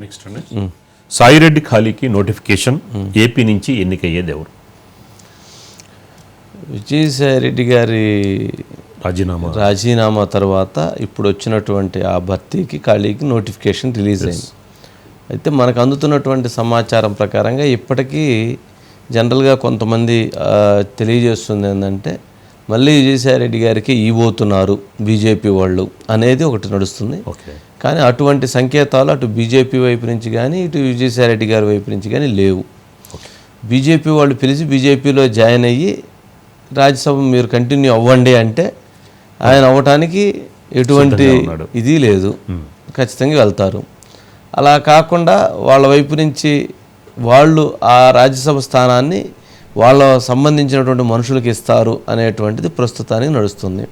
Next అండి Sai Reddy ఖాళీకి notification AP నుంచి ఎన్నికయ్యేది ఎవరు విజయసాయి రెడ్డి గారి రాజీనామా. రాజీనామా తర్వాత ఇప్పుడు వచ్చినటువంటి ఆ భర్తీకి ఖాళీకి నోటిఫికేషన్ రిలీజ్ అయింది. అయితే మనకు అందుతున్నటువంటి సమాచారం ప్రకారంగా ఇప్పటికీ జనరల్గా కొంతమంది తెలియజేస్తుంది ఏంటంటే మళ్ళీ విజయసాయి రెడ్డి గారికి ఇవ్వబోతున్నారు బీజేపీ వాళ్ళు అనేది ఒకటి నడుస్తుంది. కానీ అటువంటి సంకేతాలు అటు బీజేపీ వైపు నుంచి కానీ ఇటు విజయసాయి రెడ్డి గారి వైపు నుంచి కానీ లేవు. బీజేపీ వాళ్ళు పిలిచి బీజేపీలో జాయిన్ అయ్యి రాజ్యసభ మీరు కంటిన్యూ అవ్వండి అంటే ఆయన అవ్వటానికి ఎటువంటి. ఇది లేదు. ఖచ్చితంగా వెళ్తారు. అలా కాకుండా వాళ్ళ వైపు నుంచి వాళ్ళు ఆ రాజ్యసభ స్థానాన్ని వాళ్ళ సంబంధించినటువంటి మనుషులకు ఇస్తారు అనేటువంటిది ప్రస్తుతానికి నడుస్తుంది.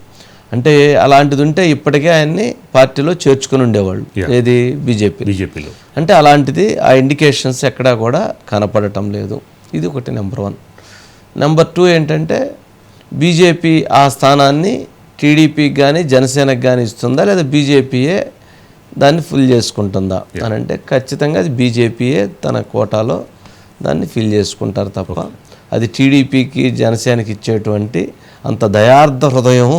అంటే అలాంటిది ఉంటే ఇప్పటికే ఆయన్ని పార్టీలో చేర్చుకుని ఉండేవాళ్ళు. ఏది? బీజేపీ బీజేపీలో. అంటే అలాంటిది ఆ ఇండికేషన్స్ ఎక్కడా కూడా కనపడటం లేదు. ఇది ఒకటి నెంబర్ వన్. నెంబర్ టూ ఏంటంటే బీజేపీ ఆ స్థానాన్ని టీడీపీకి కానీ జనసేనకి కానీ ఇస్తుందా? లేదా బీజేపీయే దాన్ని ఫిల్ చేసుకుంటుందా? అని అంటే ఖచ్చితంగా అది బీజేపీయే తన కోటాలో దాన్ని ఫిల్ చేసుకుంటారు తప్ప అది టీడీపీకి జనసేనకి ఇచ్చేటువంటి అంత దయార్థ హృదయం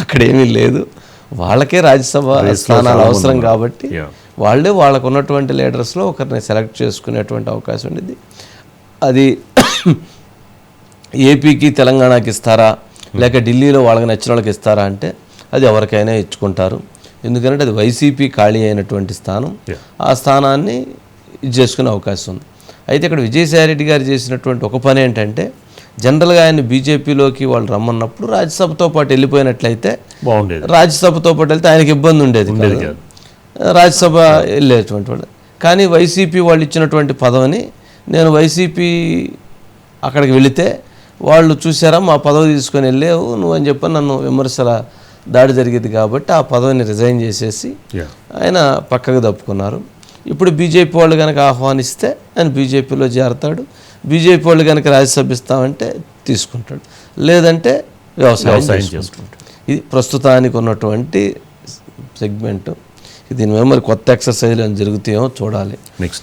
అక్కడేమీ లేదు. వాళ్ళకే రాజ్యసభ స్థానాలు అవసరం కాబట్టి. వాళ్ళే వాళ్ళకు ఉన్నటువంటి లీడర్స్లో ఒకరిని సెలెక్ట్ చేసుకునేటువంటి అవకాశం ఉండేది. అది ఏపీకి తెలంగాణకి ఇస్తారా? లేక ఢిల్లీలో వాళ్ళకి నచ్చిన వాళ్ళకి ఇస్తారా అంటే అది ఎవరికైనా ఇచ్చుకుంటారు. ఎందుకంటే అది వైసీపీ ఖాళీ అయినటువంటి స్థానం. ఆ స్థానాన్ని ఇది చేసుకునే అవకాశం ఉంది. అయితే ఇక్కడ విజయసాయి రెడ్డి గారు చేసినటువంటి ఒక పని ఏంటంటే జనరల్గా ఆయన బీజేపీలోకి వాళ్ళు రమ్మన్నప్పుడు రాజ్యసభతో పాటు వెళ్ళిపోయినట్లయితే బాగుండేది. రాజ్యసభతో పాటు వెళ్తే ఆయనకి ఇబ్బంది ఉండేది. రాజ్యసభ వెళ్ళేటువంటి వాడు. కానీ వైసీపీ వాళ్ళు ఇచ్చినటువంటి పదవిని నేను వైసీపీ అక్కడికి వెళితే వాళ్ళు చూసారా మా పదవి తీసుకొని వెళ్ళావు నువ్వు అని చెప్పి నన్ను విమర్శల దాడి జరిగింది కాబట్టి ఆ పదవిని రిజైన్ చేసేసి ఆయన పక్కకు తప్పుకున్నారు ఇప్పుడు బీజేపీ వాళ్ళు కనుక ఆహ్వానిస్తే ఆయన బీజేపీలో చేరతాడు. బీజేపీ వాళ్ళు కనుక రాజ్యసభ ఇస్తామంటే తీసుకుంటాడు. లేదంటే వ్యవసాయం చేసుకుంటాడు. ఇది ప్రస్తుతానికి ఉన్నటువంటి సెగ్మెంట్. దీని మీద మరి కొత్త ఎక్సర్సైజ్లు ఏమైనా జరుగుతాయేమో చూడాలి. నెక్స్ట్.